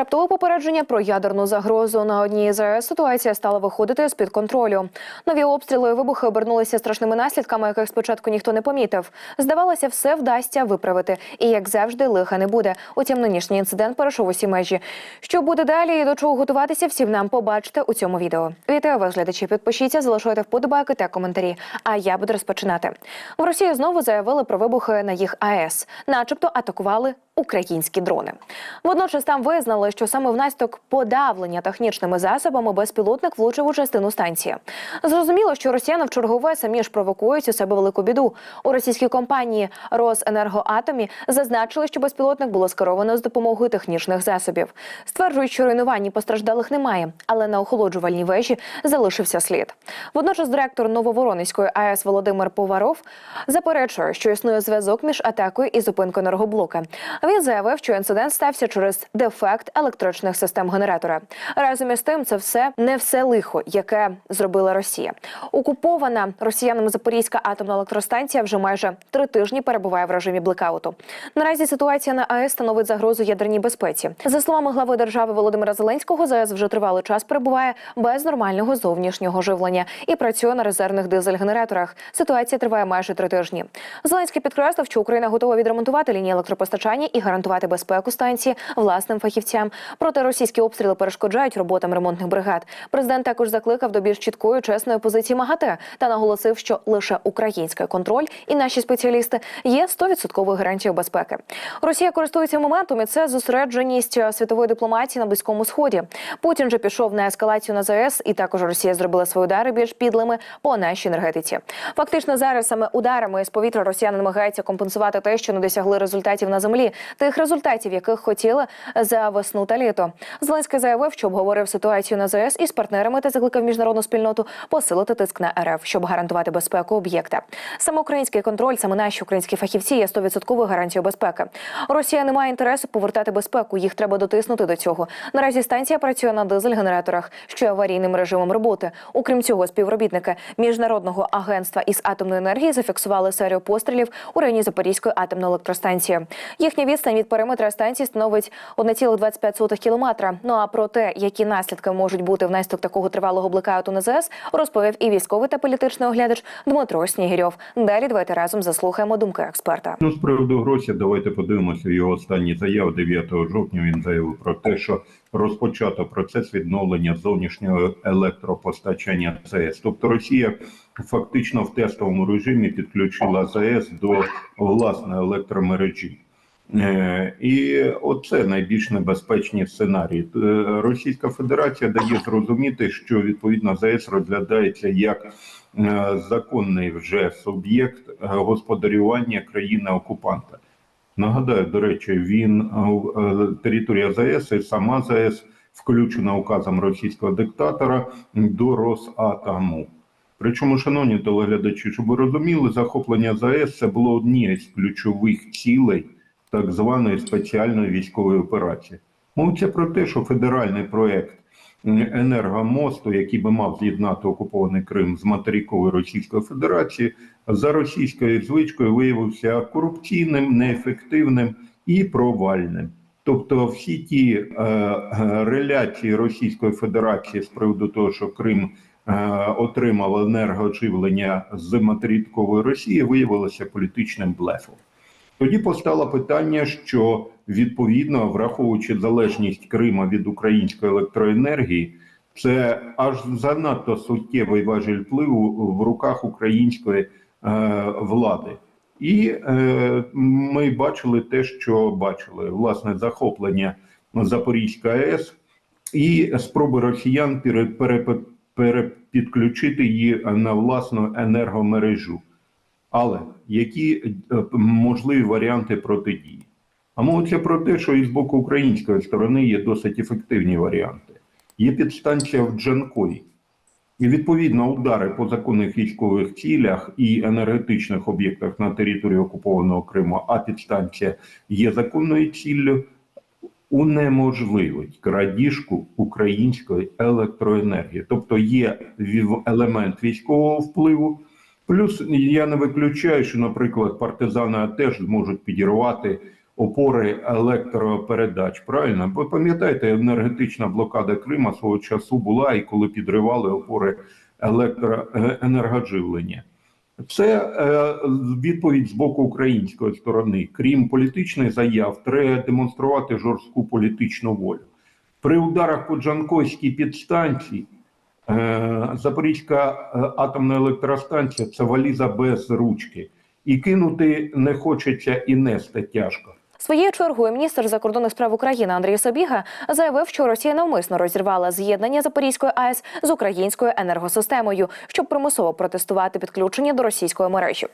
Раптове попередження про ядерну загрозу на одній з АЕС ситуація стала виходити з під контролю. Нові обстріли і вибухи обернулися страшними наслідками, яких спочатку ніхто не помітив. Здавалося, все вдасться виправити, і як завжди, лиха не буде. Утім, нинішній інцидент перейшов усі межі. Що буде далі і до чого готуватися, всім нам побачите у цьому відео. Вітаю вас, глядачі. Підпишіться, залишайте вподобайки та коментарі. А я буду розпочинати. В Росії знову заявили про вибухи на їх АЕС, начебто атакували українські дрони. Водночас там визнали, що саме внаслідок подавлення технічними засобами безпілотник влучив у частину станції. Зрозуміло, що росіяни в чергове самі ж провокують у себе велику біду. У російській компанії Росенергоатомі зазначили, що безпілотник було скеровано з допомогою технічних засобів. Стверджують, що руйнувань постраждалих немає, але на охолоджувальній вежі залишився слід. Водночас директор Нововоронезької АЕС Володимир Поваров заперечує, що існує зв'язок між атакою і зупинкою енергоблока. Він заявив, що інцидент стався через дефект електричних систем генератора. Разом із тим, це все не все лихо, яке зробила Росія. Окупована росіянами Запорізька атомна електростанція вже майже три тижні перебуває в режимі блекауту. Наразі ситуація на АЕС становить загрозу ядерній безпеці. За словами глави держави Володимира Зеленського, ЗАЕС вже тривалий час перебуває без нормального зовнішнього живлення і працює на резервних дизель-генераторах. Ситуація триває майже три тижні. Зеленський підкреслив, що Україна готова відремонтувати лінії електропостачання і гарантувати безпеку станції власним фахівцям. Проте російські обстріли перешкоджають роботам ремонтних бригад. Президент також закликав до більш чіткої чесної позиції МАГАТЕ та наголосив, що лише український контроль і наші спеціалісти є 100% гарантією безпеки. Росія користується моментом, і це зосередженість світової дипломатії на близькому сході. Путін же пішов на ескалацію на ЗАЕС, і також Росія зробила свої удари більш підлими по нашій енергетиці. Фактично зараз саме ударами з повітря Росіяни намагаються компенсувати те, що не досягли результатів на землі, тих результатів, яких хотіли за весну та літо. Зеленський заявив, що обговорив ситуацію на ЗАЕС із партнерами та закликав міжнародну спільноту посилити тиск на РФ, щоб гарантувати безпеку об'єкта. Саме український контроль, саме наші українські фахівці є 100% гарантією безпеки. Росія не має інтересу повертати безпеку. Їх треба дотиснути до цього. Наразі станція працює на дизель-генераторах, що є аварійним режимом роботи. Окрім цього, співробітники міжнародного агентства із атомної енергії зафіксували серію пострілів у районі Запорізької атомної електростанції. Їхня відстань від периметра станції становить 1,25 кілометра. Ну а про те, які наслідки можуть бути внаслідок такого тривалого блекауту на ЗС, розповів і військовий та політичний оглядач Дмитро Снігірьов. Далі давайте разом заслухаємо думки експерта. Ну, з приводу гроші, давайте подивимося його останні заяви 9 жовтня. Він заявив про те, що розпочато процес відновлення зовнішнього електропостачання ЦС. Тобто Росія фактично в тестовому режимі підключила ЗАЕС до власної електромережі. Е, І оце найбільш небезпечні сценарії. Е, Російська Федерація дає зрозуміти, що відповідно ЗАЕС розглядається як е, законний вже суб'єкт господарювання країни окупанта. Нагадаю, до речі, він територія ЗАЕС і сама ЗАЕС включена указом російського диктатора до Росатому. Причому, шановні телеглядачі, щоб ви розуміли, захоплення ЗАЕС це було однією з ключових цілей так званої спеціальної військової операції. Мовиться про те, що федеральний проект енергомосту, який би мав з'єднати окупований Крим з материковою Російської Федерації, за російською звичкою виявився корупційним, неефективним і провальним. Тобто, всі ті е, реляції Російської Федерації з приводу того, що Крим е, отримав енергоочивлення з материкової Росії, виявилося політичним блефом. Тоді постало питання, що відповідно, враховуючи залежність Крима від української електроенергії, це аж занадто суттєвий важіль впливу в руках української е, влади. І е, ми бачили те, що бачили власне захоплення Запорізької АЕС і спроби росіян пере, пере, перепідключити її на власну енергомережу. Але які е, можливі варіанти протидії? А мовиться про те, що і з боку української сторони є досить ефективні варіанти. Є підстанція в Джанкої. І відповідно удари по законних військових цілях і енергетичних об'єктах на території окупованого Криму, а підстанція є законною ціллю, унеможливить крадіжку української електроенергії. Тобто є елемент військового впливу. Плюс я не виключаю, що, наприклад, партизани теж зможуть підірвати опори електропередач. Правильно? Ви пам'ятаєте, енергетична блокада Крима свого часу була, і коли підривали опори електроенергодживлення. Це е, відповідь з боку української сторони. Крім політичних заяв, треба демонструвати жорстку політичну волю. При ударах по Джанкойській підстанції Запорізька е, атомна електростанція це валіза без ручки. І кинути не хочеться і нести тяжко. Своєю чергою міністр закордонних справ України Андрій Собіга заявив, що Росія навмисно розірвала з'єднання Запорізької АЕС з українською енергосистемою, щоб примусово протестувати підключення до російської мережі.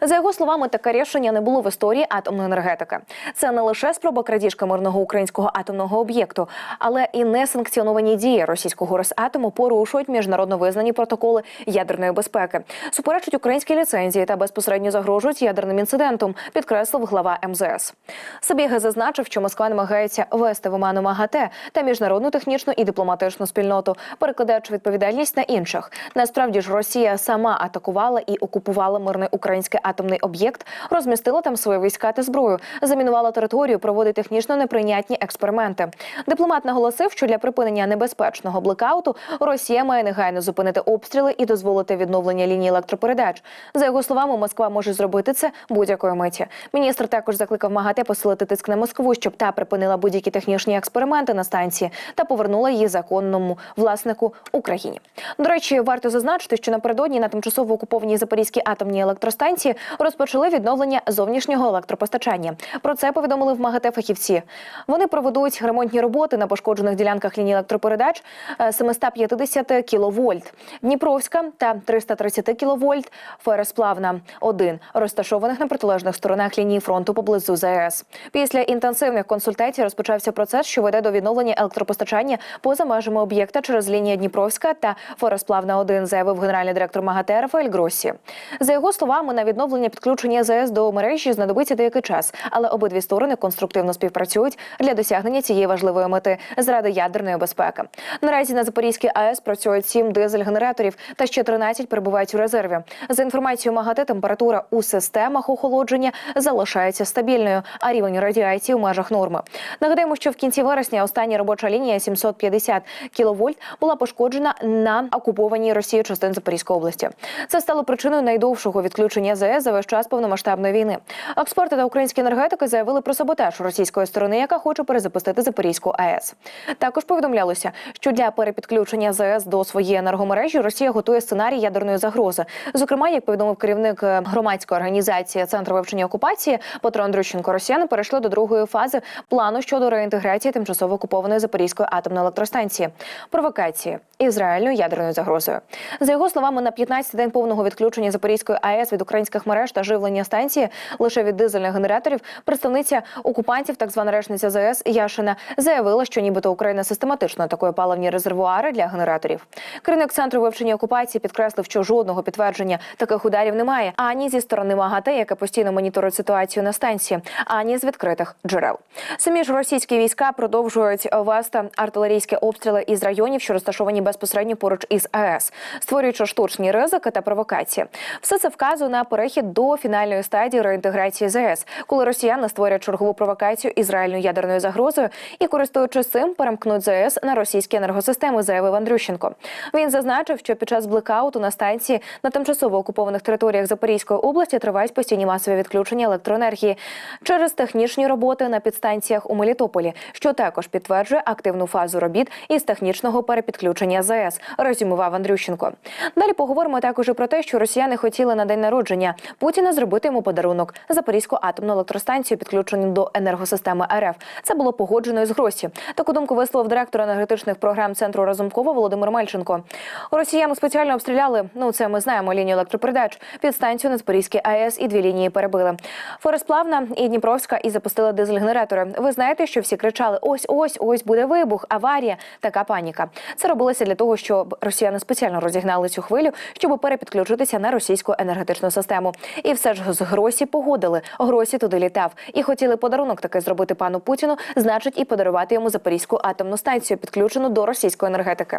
За його словами, таке рішення не було в історії атомної енергетики. Це не лише спроба крадіжки мирного українського атомного об'єкту, але і несанкціоновані дії російського Росатому порушують міжнародно визнані протоколи ядерної безпеки, суперечать українській ліцензії та безпосередньо загрожують ядерним інцидентом, підкреслив глава МЗС. Сабіга зазначив, що Москва намагається вести в оману МАГАТЕ та міжнародну технічну і дипломатичну спільноту, перекладаючи відповідальність на інших. Насправді ж Росія сама атакувала і окупувала мирний український атомний об'єкт, розмістила там свої війська та зброю, замінувала територію, проводить технічно неприйнятні експерименти. Дипломат наголосив, що для припинення небезпечного блекауту Росія має негайно зупинити обстріли і дозволити відновлення лінії електропередач. За його словами, Москва може зробити це будь-якої миті. Міністр також закликав МАГАТЕ посилити тиск на Москву, щоб та припинила будь-які технічні експерименти на станції та повернула її законному власнику Україні. До речі, варто зазначити, що напередодні на тимчасово окупованій Запорізькій атомній електростанції розпочали відновлення зовнішнього електропостачання. Про це повідомили в МАГАТЕ фахівці. Вони проведуть ремонтні роботи на пошкоджених ділянках лінії електропередач е, 750 кВт, Дніпровська та 330 кВт, Фересплавна 1, розташованих на протилежних сторонах лінії фронту поблизу ЗАЕС. Після інтенсивних консультацій розпочався процес, що веде до відновлення електропостачання поза межами об'єкта через лінію Дніпровська та Фересплавна 1, заявив генеральний директор МАГАТЕ Рафаель Гроссі. За його словами, на відновлення підключення ЗАЕС до мережі знадобиться деякий час, але обидві сторони конструктивно співпрацюють для досягнення цієї важливої мети заради ядерної безпеки. Наразі на Запорізькій АЕС працюють сім дизель-генераторів та ще 13 перебувають у резерві. За інформацією МАГАТЕ, температура у системах охолодження залишається стабільною, а рівень радіації у межах норми. Нагадаємо, що в кінці вересня остання робоча лінія 750 кВт була пошкоджена на окупованій Росією частин Запорізької області. Це стало причиною найдовшого відключення ЗАЕС за весь час повномасштабної війни. Експерти та українські енергетики заявили про саботаж російської сторони, яка хоче перезапустити Запорізьку АЕС. Також повідомлялося, що для перепідключення ЗАЕС до своєї енергомережі Росія готує сценарій ядерної загрози. Зокрема, як повідомив керівник е, громадської організації Центру вивчення окупації Петро Андрющенко, росіяни перейшли до другої фази плану щодо реінтеграції тимчасово окупованої Запорізької атомної електростанції, провокації ізраїльною ядерною загрозою. За його словами, на 15 день повного відключення Запорізької АЕС від українських мереж та живлення станції лише від дизельних генераторів представниця окупантів, так звана речниця ЗАЕС Яшина, заявила, що нібито Україна систематично атакує паливні резервуари для генераторів. Керівник центру вивчення окупації підкреслив, що жодного підтвердження таких ударів немає ані зі сторони МАГАТЕ, яке постійно моніторить ситуацію на станції, ані з відкритих джерел. Самі ж російські війська продовжують вести артилерійські обстріли із районів, що розташовані безпосередньо поруч із АЕС, створюючи штучні ризики та провокації. Все це вказує на перехід до фінальної стадії реінтеграції ЗАЕС, коли росіяни створять чергову провокацію ізраїльною ядерною загрозою і, користуючись цим, перемкнуть ЗАЕС на російські енергосистеми, заявив Андрющенко. Він зазначив, що під час блекауту на станції на тимчасово окупованих територіях Запорізької області тривають постійні масові відключення електроенергії через технічні роботи на підстанціях у Мелітополі, що також підтверджує активну фазу робіт із технічного перепідключення ЗАЕС, резюмував Андрющенко. Далі поговоримо також і про те, що росіяни хотіли на день народження Путіна зробити йому подарунок Запорізьку атомну електростанцію, підключену до енергосистеми РФ. Це було погоджено із Гросі. Таку думку висловив директор енергетичних програм центру Разумкова Володимир Мельченко. Росіяни спеціально обстріляли. Ну це ми знаємо лінію електропередач під станцію на Запорізькій АЕС і дві лінії перебили. Форесплавна і Дніпровська і запустили дизель-генератори. Ви знаєте, що всі кричали: ось, ось, ось буде вибух, аварія, така паніка. Це робилося для того, щоб росіяни спеціально розігнали цю хвилю, щоб перепідключитися на російську енергетичну систему. І все ж з Гросі погодили. Гросі туди літав і хотіли подарунок таки зробити пану Путіну, значить, і подарувати йому Запорізьку атомну станцію, підключену до російської енергетики.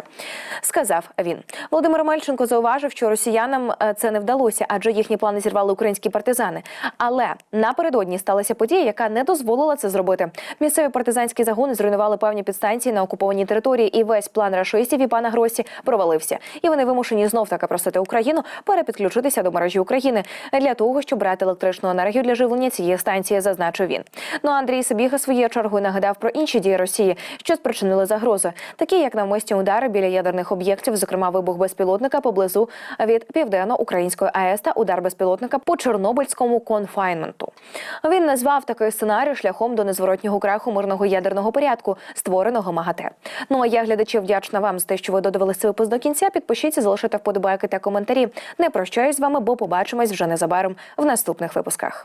Сказав він. Володимир Мельченко зауважив, що росіянам е, це не вдалося, адже їхні плани зірвали українські партизани. Але напередодні сталася подія, яка не дозволила це зробити. Місцеві партизанські загони зруйнували певні підстанції на окупованій території, і весь план рашистів і пана Гросі провалився. І вони вимушені знов таки просити Україну перепідключитися до мережі України для того, щоб брати електричну енергію для живлення цієї станції, зазначив він. Ну Андрій Сабіга своєю чергою нагадав про інші дії Росії, що спричинили загрози, такі як навмисні удари біля ядерних об'єктів, зокрема вибух безпілотника поблизу від південно-української АЕС та удар безпілотника по Чорнобильському конфайнменту. Він назвав такий сценарій шляхом до незворотнього краху мирного ядерного порядку, створеного МАГАТЕ. Ну а я глядачі вдячна вам за те, що ви додивилися цей випуск до кінця. Підпишіться, залишите вподобайки та коментарі. Не прощаюсь з вами, бо побачимось вже незабаром в наступних випусках.